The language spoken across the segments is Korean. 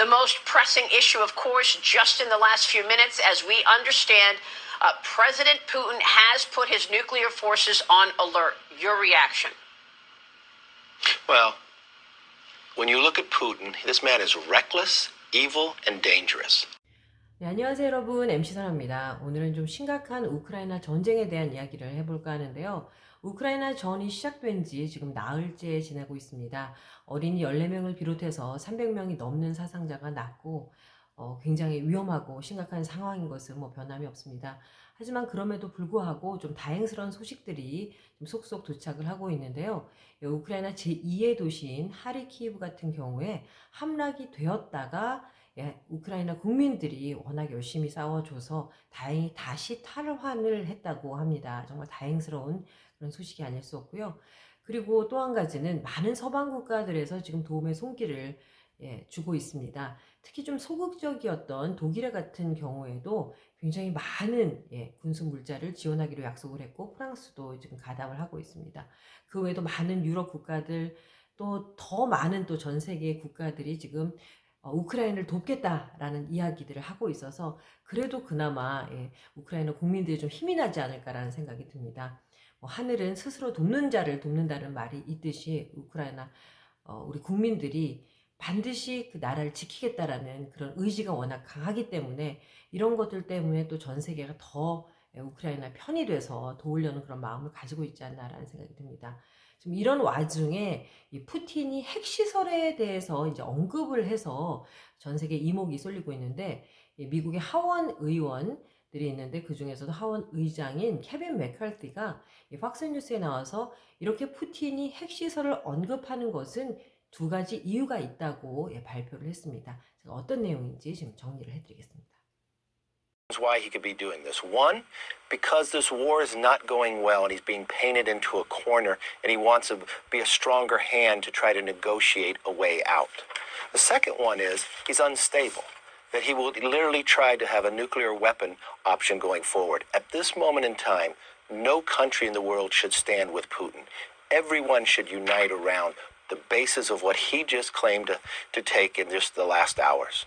The most pressing issue, of course, just in the last few minutes, as we understand, uh, President Putin has put his nuclear forces on alert. Your reaction? Well, when you look at Putin, this man is reckless, evil, and dangerous. 네, 안녕하세요 여러분 MC 선아입니다. 오늘은 좀 심각한 우크라이나 전쟁에 대한 이야기를 해볼까 하는데요. 우크라이나 전이 시작된 지 지금 나흘째 지나고 있습니다. 어린이 14명을 비롯해서 300명이 넘는 사상자가 났고 어, 굉장히 위험하고 심각한 상황인 것은 뭐 변함이 없습니다. 하지만 그럼에도 불구하고 좀 다행스러운 소식들이 좀 속속 도착을 하고 있는데요. 이 우크라이나 제2의 도시인 하리키브 같은 경우에 함락이 되었다가 예, 우크라이나 국민들이 워낙 열심히 싸워줘서 다행히 다시 탈환을 했다고 합니다. 정말 다행스러운 그런 소식이 아닐 수 없고요. 그리고 또 한 가지는 많은 서방 국가들에서 지금 도움의 손길을 예, 주고 있습니다. 특히 좀 소극적이었던 독일의 같은 경우에도 굉장히 많은 예, 군수 물자를 지원하기로 약속을 했고 프랑스도 지금 가담을 하고 있습니다. 그 외에도 많은 유럽 국가들 또 더 많은 또 전 세계 국가들이 지금 어, 우크라이나를 돕겠다라는 이야기들을 하고 있어서 그래도 그나마 예, 우크라이나 국민들이 좀 힘이 나지 않을까라는 생각이 듭니다. 뭐 하늘은 스스로 돕는 자를 돕는다는 말이 있듯이 우크라이나 어, 우리 국민들이 반드시 그 나라를 지키겠다라는 그런 의지가 워낙 강하기 때문에 이런 것들 때문에 또 전 세계가 더 예, 우크라이나 편이 돼서 도우려는 그런 마음을 가지고 있지 않나라는 생각이 듭니다. 지금 이런 와중에 이 푸틴이 핵 시설에 대해서 이제 언급을 해서 전 세계 이목이 쏠리고 있는데 이 미국의 하원 의원 들이 있는데 그 중에서도 하원 의장인 케빈 맥칼티가 이 팍스 뉴스에 나와서 이렇게 푸틴이 핵 시설을 언급하는 것은 두 가지 이유가 있다고 예, 발표를 했습니다. 제가 어떤 내용인지 지금 정리를 해드리겠습니다. Why he could be doing this. One, because this war is not going well and he's being painted into a corner and he wants to be a stronger hand to try to negotiate a way out. The second one is he's unstable, that he will literally try to have a nuclear weapon option going forward. At this moment in time, no country in the world should stand with Putin. Everyone should unite around the basis of what he just claimed to, to take in just the last hours.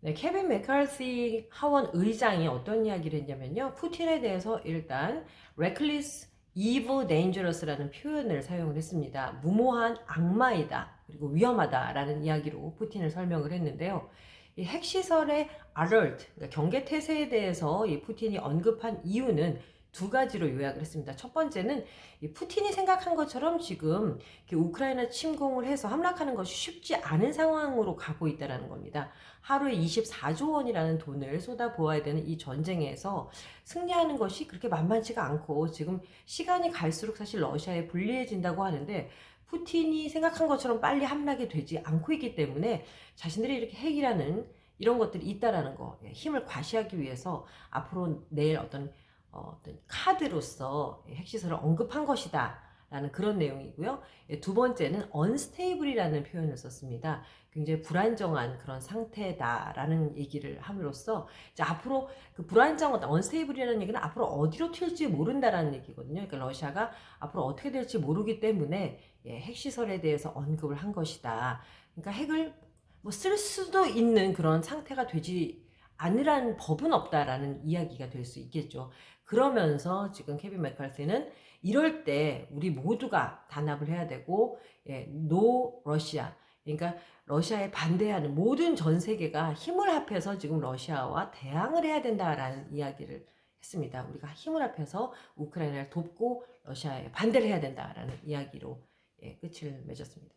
네, 케빈 맥카시 하원 의장이 어떤 이야기를 했냐면요. 푸틴에 대해서 일단 reckless, evil, dangerous라는 표현을 사용을 했습니다. 무모한 악마이다. 그리고 위험하다라는 이야기로 푸틴을 설명을 했는데요. 이 핵시설의 alert, 그러니까 경계 태세에 대해서 이 푸틴이 언급한 이유는 두 가지로 요약을 했습니다. 첫 번째는 이 푸틴이 생각한 것처럼 지금 우크라이나 침공을 해서 함락하는 것이 쉽지 않은 상황으로 가고 있다는 겁니다. 하루에 24조 원이라는 돈을 쏟아 부어야 되는 이 전쟁에서 승리하는 것이 그렇게 만만치가 않고 지금 시간이 갈수록 사실 러시아에 불리해진다고 하는데 푸틴이 생각한 것처럼 빨리 함락이 되지 않고 있기 때문에 자신들이 이렇게 핵이라는 이런 것들이 있다라는 거 예, 힘을 과시하기 위해서 앞으로 내일 어떤 어, 떤 카드로서 핵시설을 언급한 것이다. 라는 그런 내용이고요. 예, 두 번째는 unstable이라는 표현을 썼습니다. 굉장히 불안정한 그런 상태다라는 얘기를 함으로써 이제 앞으로 그 불안정한 unstable이라는 얘기는 앞으로 어디로 튈지 모른다라는 얘기거든요. 그러니까 러시아가 앞으로 어떻게 될지 모르기 때문에 예, 핵 시설에 대해서 언급을 한 것이다. 그러니까 핵을 뭐 쓸 수도 있는 그런 상태가 되지 않으라는 법은 없다라는 이야기가 될 수 있겠죠. 그러면서 지금 케빈 맥칼티는 이럴 때 우리 모두가 단합을 해야 되고 예, 노 러시아 그러니까 러시아에 반대하는 모든 전 세계가 힘을 합해서 지금 러시아와 대항을 해야 된다라는 이야기를 했습니다. 우리가 힘을 합해서 우크라이나를 돕고 러시아에 반대를 해야 된다라는 이야기로 예, 끝을 맺었습니다.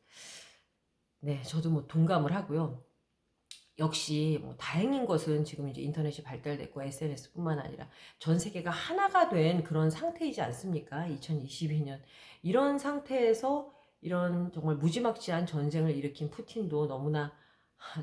네, 저도 뭐 동감을 하고요. 역시 뭐 다행인 것은 지금 이제 인터넷이 발달됐고 SNS뿐만 아니라 전 세계가 하나가 된 그런 상태이지 않습니까? 2022년 이런 상태에서 이런 정말 무지막지한 전쟁을 일으킨 푸틴도 너무나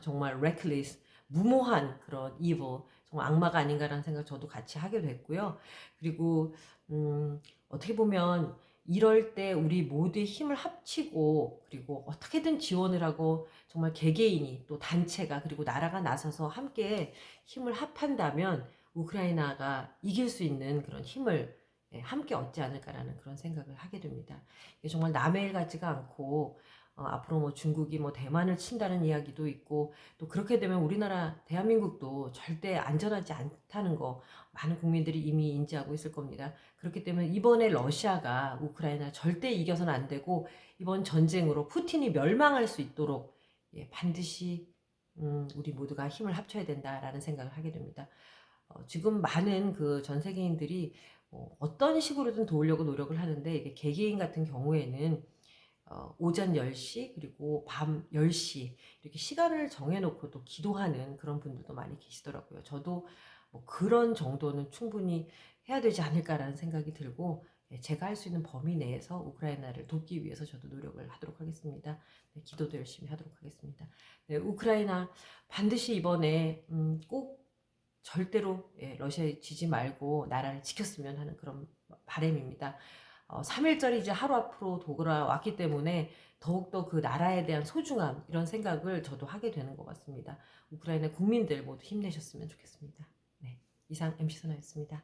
정말 reckless 무모한 그런 evil 정말 악마가 아닌가라는 생각 저도 같이 하게 됐고요. 그리고 음, 어떻게 보면 이럴 때 우리 모두의 힘을 합치고 그리고 어떻게든 지원을 하고 정말 개개인이 또 단체가 그리고 나라가 나서서 함께 힘을 합한다면 우크라이나가 이길 수 있는 그런 힘을 예, 함께 얻지 않을까라는 그런 생각을 하게 됩니다. 정말 남의 일 같지가 않고 어, 앞으로 뭐 중국이 뭐 대만을 친다는 이야기도 있고 또 그렇게 되면 우리나라 대한민국도 절대 안전하지 않다는 거 많은 국민들이 이미 인지하고 있을 겁니다. 그렇기 때문에 이번에 러시아가 우크라이나 절대 이겨서는 안 되고 이번 전쟁으로 푸틴이 멸망할 수 있도록 예, 반드시 음, 우리 모두가 힘을 합쳐야 된다라는 생각을 하게 됩니다. 어, 지금 많은 그 전 세계인들이 어, 어떤 식으로든 도우려고 노력을 하는데 이게 개개인 같은 경우에는 어, 오전 10시 그리고 밤 10시 이렇게 시간을 정해놓고 또 기도하는 그런 분들도 많이 계시더라고요. 저도 뭐 그런 정도는 충분히 해야 되지 않을까라는 생각이 들고 예, 제가 할 수 있는 범위 내에서 우크라이나를 돕기 위해서 저도 노력을 하도록 하겠습니다. 네, 기도도 열심히 하도록 하겠습니다. 네, 우크라이나 반드시 이번에 음, 꼭 절대로 예, 러시아에 지지 말고 나라를 지켰으면 하는 그런 바람입니다. 어, 3일절이 이제 하루 앞으로 돌아왔기 때문에 더욱더 그 나라에 대한 소중함 이런 생각을 저도 하게 되는 것 같습니다. 우크라이나 국민들 모두 힘내셨으면 좋겠습니다. 네, 이상 MC 선아였습니다.